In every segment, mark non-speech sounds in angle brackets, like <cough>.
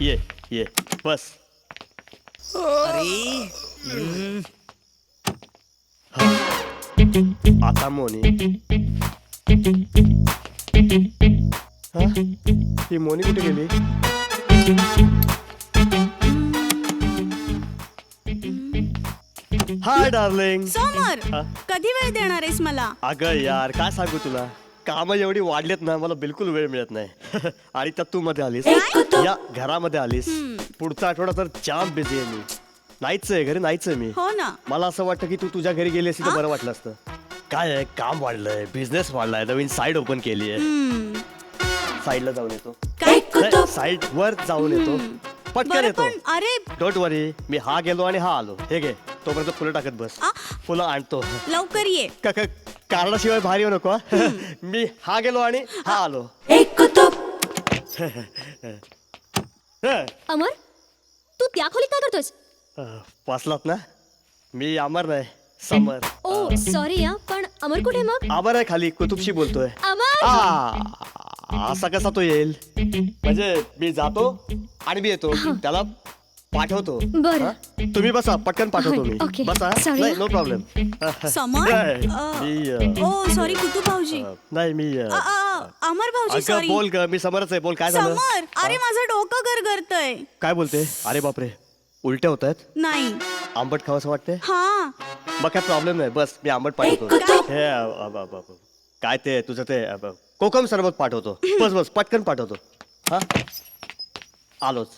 ये ये बस। अरे। आता मोनी। हा? ही मोनी कुठे गेली? Hi darling. समर हा? कधी वेळ देणार आहेस मला? अगं यार काय सांगू तुला? कामं एवढी वाढलेत ना मला बिलकुल वेळ मिळत नाही. <laughs> आणि त्यात तू मध्ये आलीस. या घरामध्ये आलीस. पुढचा आठवडा तर जाम बिझी आहे मी. नाहीच आहे घरी नाहीच आहे मी. हो ना. मला असं वाटतं की तू तुझ्या घरी गेली असती तर बरं वाटलं असतं. काय आहे? काम वाढलंय बिझनेस वाढलाय नवीन साईड ओपन केली आहे. हम्म. साईडला जाऊन येतो. काय साईड वर जाऊन येतो. पटकन बरं येतो. पण अरे. डोंट वरी मी हा गेलो आणि हा आलो. हे घे तोपर्यंत फुलं टाकत बस. आ? फुलं आणतो. लवकर ये. क- क- कारणाशिवाय बाहेर येऊ नको हा. मी हा गेलो आणि हा आलो. हं. अमर तू त्या खोलीत काय करतोस अं, वाचलात ना. मी अमर नाही समर. ओ सॉरी या पण अमर कुठे मग? अमर आहे खाली कुतुबशी बोलतोय. अमर! आ, असा कसा तो येईल? म्हणजे मी जातो आणि मी येतो. त्याला पाठवतो. बरं. तुम्ही बसा पटकन पाठवतो मी. बसा Sorry. नाही नो प्रॉब्लेम समर? ओ सॉरी कुतू भाऊजी. नाही मी अ, अ, अ, अमर भाऊजी अगं सॉरी बोल ग मी समरच आहे बोल काय झालं? समर? अरे माझं डोकं गरगरतय. काय बोलते? अरे बापरे. उलट्या होत आहेत? नाही. आंबट खावंसं वाटते हा. मग काय प्रॉब्लेम नाही बस मी आंबट पाठवतो. हे अ, अ. काय ते तुझं ते अ, कोकम सरबत पाठवतो. <laughs> बस बस पटकन पाठवतो. हा? आलोच.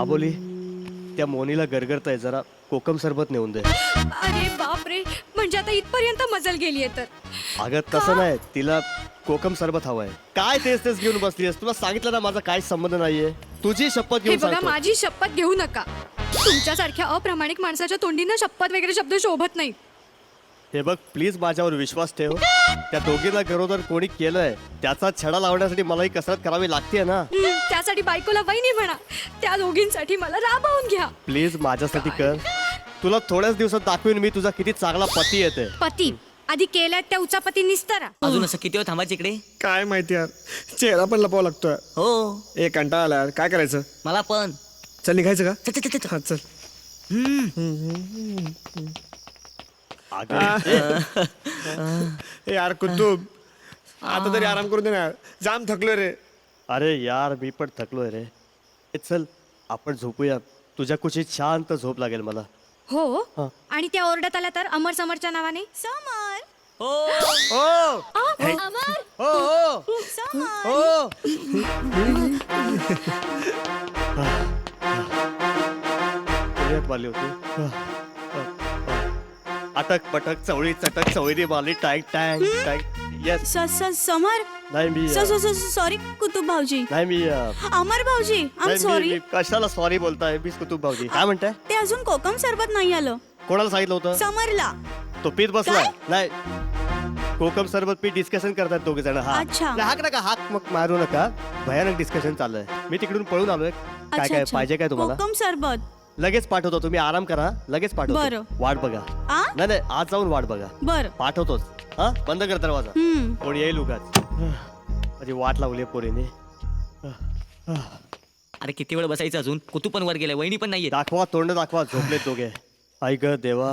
आबोली त्या मोनीला गरगरत आहे जरा कोकम सरबत नेऊन दे. अरे बापरे म्हणजे आता इथपर्यंत मजल गेलीये तर. अगं तसं नाही तिला कोकम सरबत हवंय. काय तेच तेच घेऊन बसलीस तुला सांगितलं ना माझा काय संबंध नाहीये? तुझी शपथ हे घेऊन बघा सांगतो. माझी शपथ घेऊ नका. तुमच्यासारख्या अप्रामाणिक माणसाच्या तोंडीनं शपथ वगैरे शब्द शोभत नाही हे बघ प्लीज माझ्यावर विश्वास ठेव. त्या दोघींना गरोदर कोणी केलंय त्याचा छडा लावण्यासाठी मलाही कसरत करावी लागते ना? हम्म, त्यासाठी बायकोला वहिनी म्हणा. त्या दोघींसाठी मला राबवून घ्या. प्लीज माझ्यासाठी कर. तुला थोड्याच दिवसात दाखवीन मी तुझा किती चांगला पती येते पती. आधी केल्यात त्या उचापती निस्तारा अजून असं किती वेळ थांबायचं इकडे? काय माहिती यार. चेहरा पण लपावा लागतोय. हो. ए कंटाळा आला यार काय करायचं? मला पण. चल निघायचं का? चल, चल, चल, चल. हा चल. अगं, <laughs> यार कुतुब आता तरी आराम करू दे ना. यार. जाम थकलो रे. अरे यार मी पण थकलोय रे. ए, चल आपण झोपूया. तुझ्या कुशीत शांत झोप लागेल मला. हो? हा. आणि त्या ओरडत आल्या तर अमर समरच्या नावाने? समर. हो. अमर. हो. हो समर. <laughs> हो. मारली होती. अटक पटक चवळी चटक चवळी मारली टँक टँक टँक येस स- स- समर? नाही मी अ, सॉरी कुतुब भाऊजी. नाही मी अ, अमर भाऊजी आम नाही, मी- सॉरी मी कशाला सॉरी बोलताय? मी कुतुब भाऊजी. काय म्हणताय? ते अजून कोकम सरबत नाही आलं. कोणाला सांगितलं होतं? समरला. तो पीत बसलाय नाही. कोकम सरबत पी डिस्कशन करतात दोघे जण. हा. अच्छा. नाही, हाक नका हाक मग मारू नका. भयानक डिस्कशन चाललंय. मी तिकडून पळून आलोय. काय अच्छा, काय अच्छा. पाहिजे काय तुम्हाला? कोकम सरबत. लगेच पाठवतो. तुम्ही आराम करा. लगेच बरं. पाठवतो वाट बघा. आ? नाही नाही आज जाऊन वाट बघा. बर. पाठवतोच. हा? बंद कर दरवाजा. हम्म. कोण येईल उगाच? माझी वाट लावली पोरीने. अरे किती वेळ बसायचं अजून? कुतू पण वर गेलाय वहिनी पण नाहीये दाखवा तोंड दाखवा झोपले दोघे. ऐक देवा.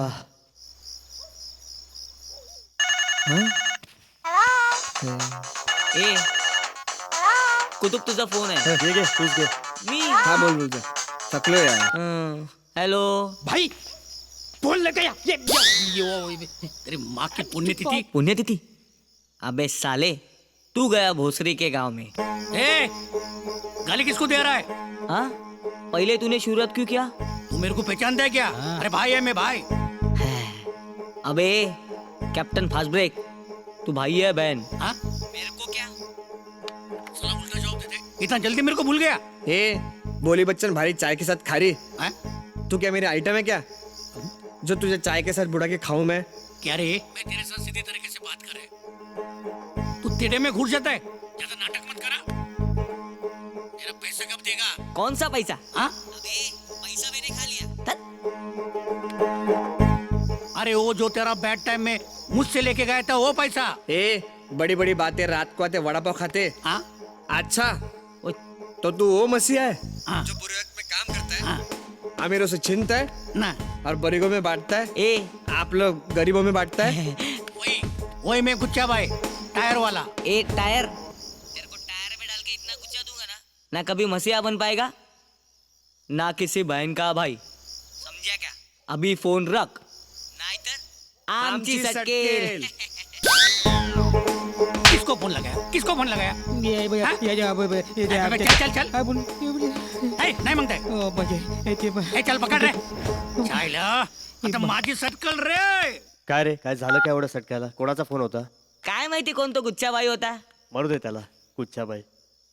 ए कुतुब तुझा फोन आहे. घे घे तूच घे. मी? हा बोल बोल. थकलो यार। हं, हॅलो। भाई बोल लगा या ये, ये, यो, तेरी माँ की पुण्यतिथि। पुण्यतिथि? अबे साले तू गया भोसरी के गाँव में। ए गाली किसको दे रहा है? हाँ? पहले तूने शुरुआत क्यों किया? तू मेरे को पहचानता है क्या? अरे भाई है मैं भाई। अबे कैप्टन फास्ट ब्रेक। तू भाई है बहन। हाँ? मेरे को क्या? साला उल्टा जवाब दे दे इतना जल्दी मेरे को भूल गया? ए बोली बच्चन भारी चाय के साथ खा रही तू क्या मेरी आइटम है क्या? जो तुझे चाय के साथ बुढ़ा के खाऊं मैं। क्या रे? मैं तेरे साथ सीधी तरीके से बात करे तू तेरे में घुस जाता है। ज़्यादा नाटक मत करा। तेरा पैसा कब देगा? कौन सा पैसा? हाँ? अबे पैसा मैंने खा लिया। अरे वो जो तेरा बैड टाइम में मुझसे लेके गया था वो पैसा। ए बड़ी बड़ी बातें रात को आते वड़ा पाव खाते। हाँ? अच्छा तो तू वो मसीहा है हाँ। जो बुरे वक्त में काम करता है। हाँ। अमीरों से छीनता है ना। और गरीबों में बांटता है। ए। आप लोग गरीबों में बांटता है? <laughs> वही वही मैं गुच्चा भाई टायर वाला। ए टायर? तेरे को टायर में डाल के इतना गुच्छा दूँगा ना। ना कभी मसीहा बन पाएगा? ना किसी बहन का भाई। समझा क्या? अभी फ़ोन रख। नाहीतर आमची सटकेल। किसको फोन लगाया? किसको फोन लगाया? हाँ? अबे चल चल चल। ए, नाही म्हणताय ए चल पकड रे। चायला आता माझी सटकल रे। काय रे काय झालं काय एवढं सटकायला? कोणाचा फोन होता? काय माहिती कोण तो गुच्छाबाई होता? म्हणू दे त्याला कुच्छाबाई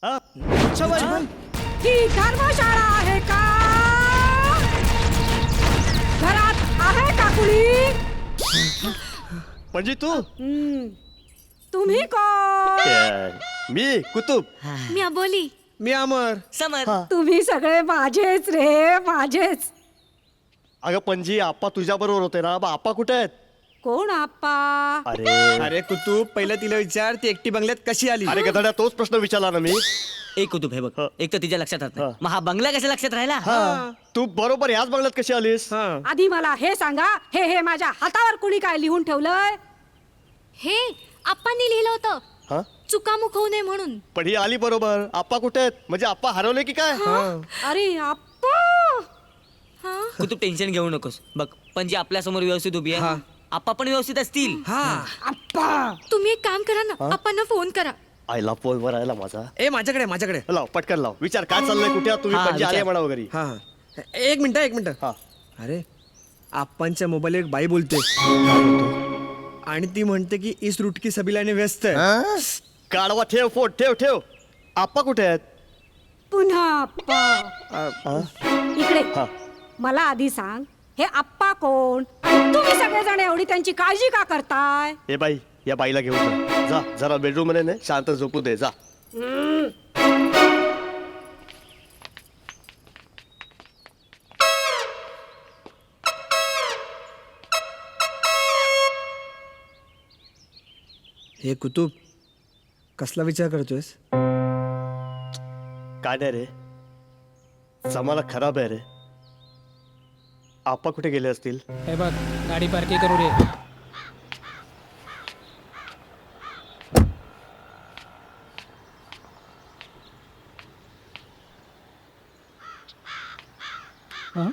हा? कुच्छाबाई बोल. ही धर्मशाळा आहे का? घरात आहे का कुणी? म्हणजे तू? तुम्ही कोण? मी कुतुब. मी अबोली. मी अमर. समर. तुम्ही सगळे माझेच रे माझेच. अगं पणजी आप्पा तुझ्या बरोबर होते ना. बा आप्पा कुठे आहेत? कोण आप्पा? अरे. अरे कुतूब पहिलं तिला विचार. ती एकटी बंगल्यात कशी आली? अरे गधड्या तोच प्रश्न विचारला ना मी. एक कुतुब हे बघ. हा. एक तर तिच्या लक्षात राहत नाही. मग हा बंगला कशा लक्षात राहिला? हा. तू बरोबर याच बंगल्यात कशी आलीस? हा. आधी मला हे सांगा. हे हे माझ्या हातावर कुणी काय लिहून ठेवलंय? हे आप्पांनी लिहिलं होतं. हा? चुकामुख होऊ नये म्हणून. पण ही आली बरोबर. आप्पा कुठे आहेत? म्हणजे आप्पा हरवले की काय? अरे आप्पा! कुतुब टेन्शन घेऊ नकोस. बघ पण जी आपल्यासमोर व्यवस्थित उभी आहे आप्पा पण व्यवस्थित असतील. हा. आप्पा! तुम्ही एक काम करा ना. आप्पांना फोन करा. आईला फोन वर आयला माझा. ए माझ्याकडे माझ्याकडे लाव पटकन लाव. विचार काय चाललंय कुठे आहात तुम्ही? हा, आले विचार. म्हणा वगैरे. हा. हा एक मिनिट एक मिनिट. हा. अरे आप्पांच्या मोबाईल एक बाई बोलते? आणि ती म्हणते की इस रूट की सभी लाईने व्यस्त आहे काढवा ठेव फोन ठेव ठेव. आप्पा कुठे आहेत? पुन्हा आप्पा. हा? इकडे. हा. मला आधी सांग हे आप्पा कोण? तुम्ही सगळेजण एवढी त्यांची काळजी का करताय? ए बाई या बाईला घेऊन जा. जा जरा बेडरूममध्ये नाही शांत झोपू दे जा. हे कुतूब कसला विचार करतोयस? काय नाही रे. जमाना खराब आहे रे. आप्पा कुठे गेले असतील? हे बघ गाडी पार्किंग करू रे हं?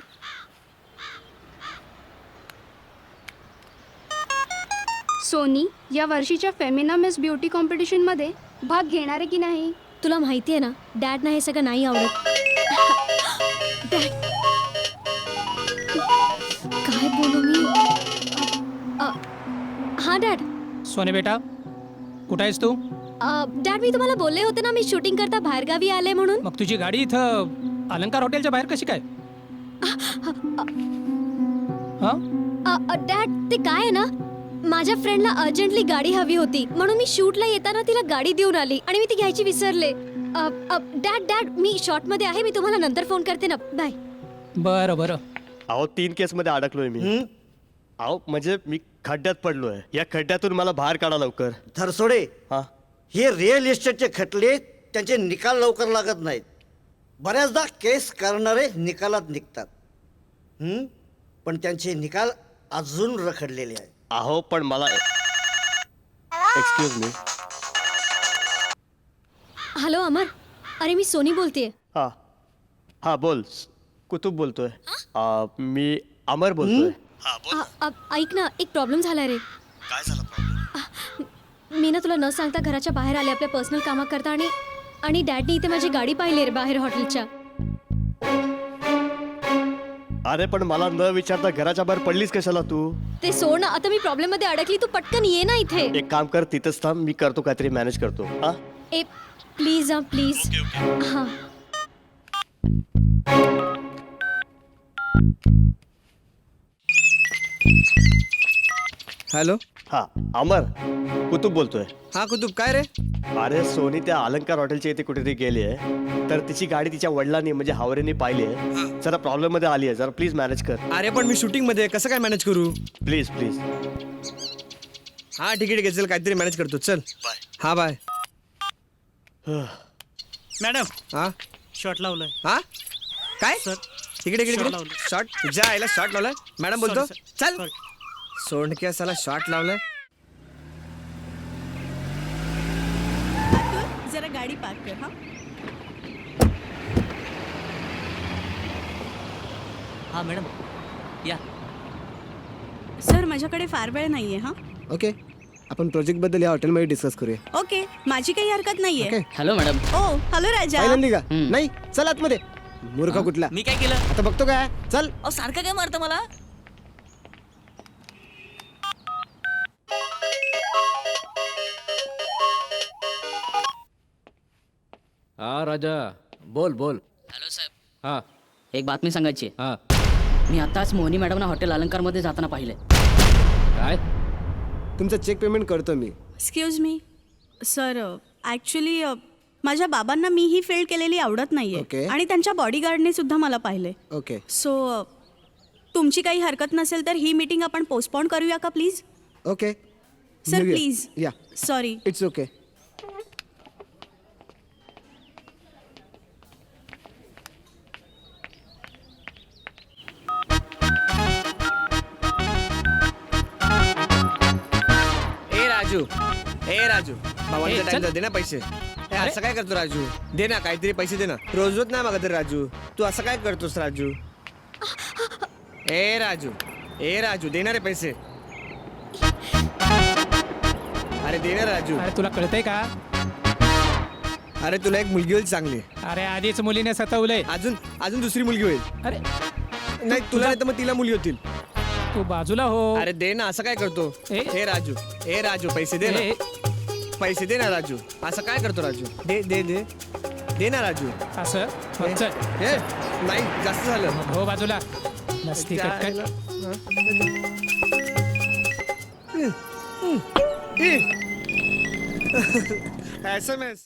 सोनी या वर्षीच्या फेमिना मिस ब्युटी कॉम्पिटिशनमध्ये भाग घेणार आहे की नाही? तुला माहिती आहे ना डॅडना हे सगळं नाही आवडत. डॅड काय बोलू मी? अ, हा डॅड. सोने बेटा कुठं आहेस तू? अ, डॅड मी तुम्हाला बोलले होते ना मी शूटिंग करता बाहेरगावी आले म्हणून. मग तुझी गाडी इथं अलंकार हॉटेलच्या बाहेर कशी काय? हं? अ, अ, डॅड ते काय आहे ना? माझ्या फ्रेंडला अर्जंटली गाडी हवी होती. म्हणून मी शूटला येताना तिला गाडी देऊन आली आणि मी ती घ्यायची विसरले. डॅड डॅड मी शॉर्टमध्ये आहे मी तुम्हाला नंतर फोन करते ना. बाय बरं बरं. अहो तीन केस मध्ये अडकलोय मी. अहो म्हणजे मी खड्ड्यात पडलोय. या खड्ड्यातून मला बाहेर काढा लवकर. थरसोडे हा. हे रिअल इस्टेटचे खटले त्यांचे निकाल लवकर लागत नाहीत. बऱ्याचदा केस करणारे निकालात निघतात. हं? पण त्यांचे निकाल अजून रखडलेले आहेत. अहो पण मला एक्सक्यूज मी हॅलो अमर अरे मी सोनी बोलतेय. हा. हा बोल. कुतुब बोलतोय. आ, मी अमर बोलतोय. हा बोल. ऐक ना एक प्रॉब्लेम झालाय रे. काय झाला प्रॉब्लेम मी ना तुला न सांगता घराच्या बाहेर आले आपल्या पर्सनल कामा करता आणि आणि डॅडनी इथे माझी गाडी पाहिली रे बाहेर हॉटेलच्या अरे पण मला न विचारता घराच्या बाहेर पडलीस कशाला तू? ते सोड ना आता मी प्रॉब्लेममध्ये अडकली तू पटकन ये ना इथे. एक काम कर तिथंच थांब मी करतो काहीतरी मॅनेज करतो. हा? ए प्लीज हा प्लीज हा. हॅलो? हा अमर कुतुब बोलतोय. हा कुतुब काय रे? अरे सोनी त्या अलंकार हॉटेलच्या इथे कुठेतरी गेली आहे. तर तिची गाडी तिच्या वडिलांनी म्हणजे हावरेने पाहिली आहे. जरा प्रॉब्लेममध्ये आली आहे. जरा प्लीज मॅनेज कर. अरे पण मी शूटिंगमध्ये आहे, कसं काय मॅनेज करू? प्लीज प्लीज हा ठीक आहे ठीक आहे चल काहीतरी मॅनेज करतो. चल. बाय हा बाय <sighs> मॅडम. हा? शॉट लावलाय. हा? काय? सर. इकडे इकडे Shot इकडे लावलं. शॉर्ट तुझ्या आईला शॉर्ट लावलाय? मॅडम बोलतो. चल. Sorry. सोंडक्या साला शॉर्ट लावलाय जरा गाडी पार्क कर हा. हा मॅडम. या. सर माझ्याकडे फार वेळ नाहीये हा. ओके. आपण प्रोजेक्टबद्दल या हॉटेलमध्ये डिस्कस करूया. ओके. माझी काही हरकत नाहीये. ओके. हॅलो मॅडम ओ हॅलो राजा. पहिल्यांदी का नाही चल आतमध्ये. मूर्ख कुठला? मी काय केलं? आता बघतो काय. चल. अहो सारखं काय मारतं मला? हा राजा. बोल बोल. हॅलो साहेब. हा. एक बातमी सांगायची आहे. हा. मी आताच मोहनी मॅडमना हॉटेल अलंकारमध्ये जाताना पाहिले काय? तुमचं चेक पेमेंट करतो मी. एक्सक्यूज मी सर ॲक्च्युली माझ्या बाबांना मी ही फील्ड केलेली आवडत नाहीये. Okay. आणि त्यांच्या बॉडीगार्डने सुद्धा मला पाहिले ओके सो तुमची काही हरकत नसेल तर ही मीटिंग आपण पोस्टपोन करूया का प्लीज ओके सर प्लीज या सॉरी इट्स ओके टाइम दे ना पैसे. ए, असं काय करतो राजू? दे ना काहीतरी पैसे दे ना. रोज रोज नाही मागत रे राजू. तू असं काय करतोस राजू? ए राजू. ए राजू दे ना रे पैसे. अरे दे ना राजू. अरे तुला कळतंय का? अरे तुला एक मुलगी होईल चांगली. अरे आधीच मुलीने सतवलंय. अजून अजून दुसरी मुलगी होईल. अरे. नाही तुला नाही तर मग तिला मुली होतील. तू बाजूला हो. अरे दे ना असं काय करतो? ए. हे राजू ए राजू पैसे दे ए, ना पैसे दे ना राजू असं काय करतो राजू दे दे दे दे ना राजू असं हो, चल हे नाही जास्त झालं हो बाजूला मस्ती कटकट एस एम एस